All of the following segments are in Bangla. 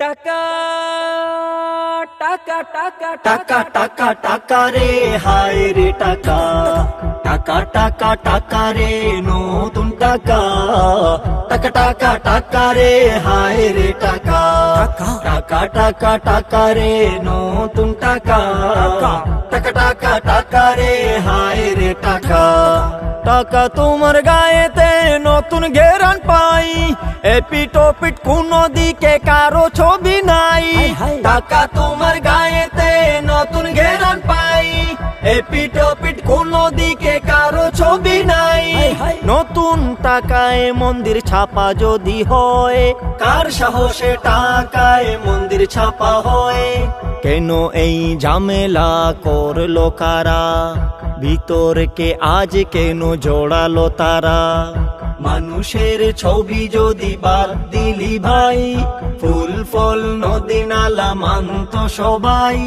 টাকা টাকা টাকা টাকা টাকা টাকা রে হায় রে টাকা টাকা টাকা টাকা রে নতুন টাকা টাকা টাকা টাকা রে হায় রে টাকা টাকা টাকা টাকা রে নতুন টাকা টাকা টাকা টাকা রে হায় রে টাকা টাকা তোমার গায়েতে নতুন ঘেরান পাই। এপিটোপিট কোন দিকে কারও ছবি নাই। টাকা তোমার গায়েতে নতুন ঘেরান পাই। এপিটোপিট কোন দিকে কারও ছবি নাই। নতুন টাকায় মন্দির ছাপা যদি হয়, কার সাহসে টাকায় মন্দির ছাপা হয়? কেন এই ঝামেলা করল কারা? ভিতরকে আজ কেন জোড়ালো তারা? মানুষের ছবি যদি বাদ দিলি ভাই ফুল ফল নদী নালা মানত সবাই।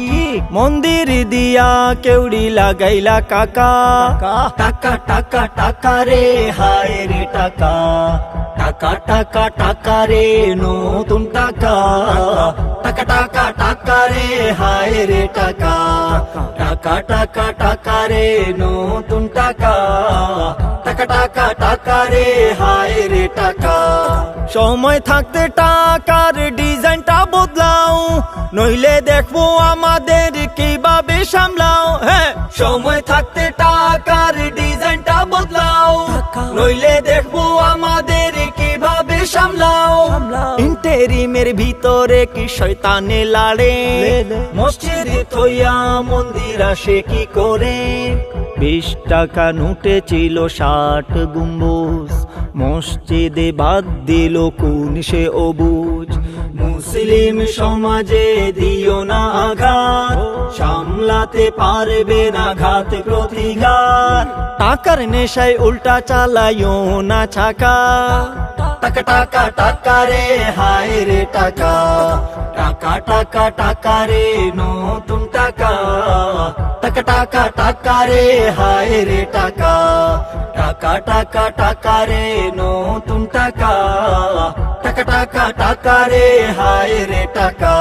মন্দির দিয়া কেউড়ি লাগাইলা কাকা। টাকা টাকা টাকা রে হায় রে টাকা। টাকা টাকা টাকা রে নতুন টাকা। টাকা টাকা টাকা রে হায় রে টাকা। টাকা টাকা টাকা রে নতুন টাকা। টাকা টাকা টাকা রে হায় রে টাকা। সময় থাকতে টাকার ডিজাইনটা বদলাও নইলে দেখব আমাদের কীভাবে সামলাও। হ্যাঁ সময় থাকতে টাকার ডিজাইনটা বদলাও নইলে দেখব আমাদের সামলাও। ইন্টেরিমের ভিতরে কি শয়তানে লাড়ে? মসজিদে থইয়া মন্দির আসে কি করে? বিশ টাকা নোটে ছিল ষাট গুম্বুজ। মসজিদে বাদ দিল কোন সে অবুজ। মুসলিম সমাজে দিও না আঘাত। সামলাতে পারবে না ঘাত প্রতিঘাত। টাকার নেশায় উল্টা চালাইও না ছাকা। টাকা টাকা টাকা রে, হায় রে টাকা। টাকা টাকা টাকা রে, নতুন টাকা। টাকা টাকা টাকা রে, হায় রে টাকা। টাকা টাকা টাকা রে, নতুন টাকা। টাকা টাকা টাকা রে, হায় রে টাকা।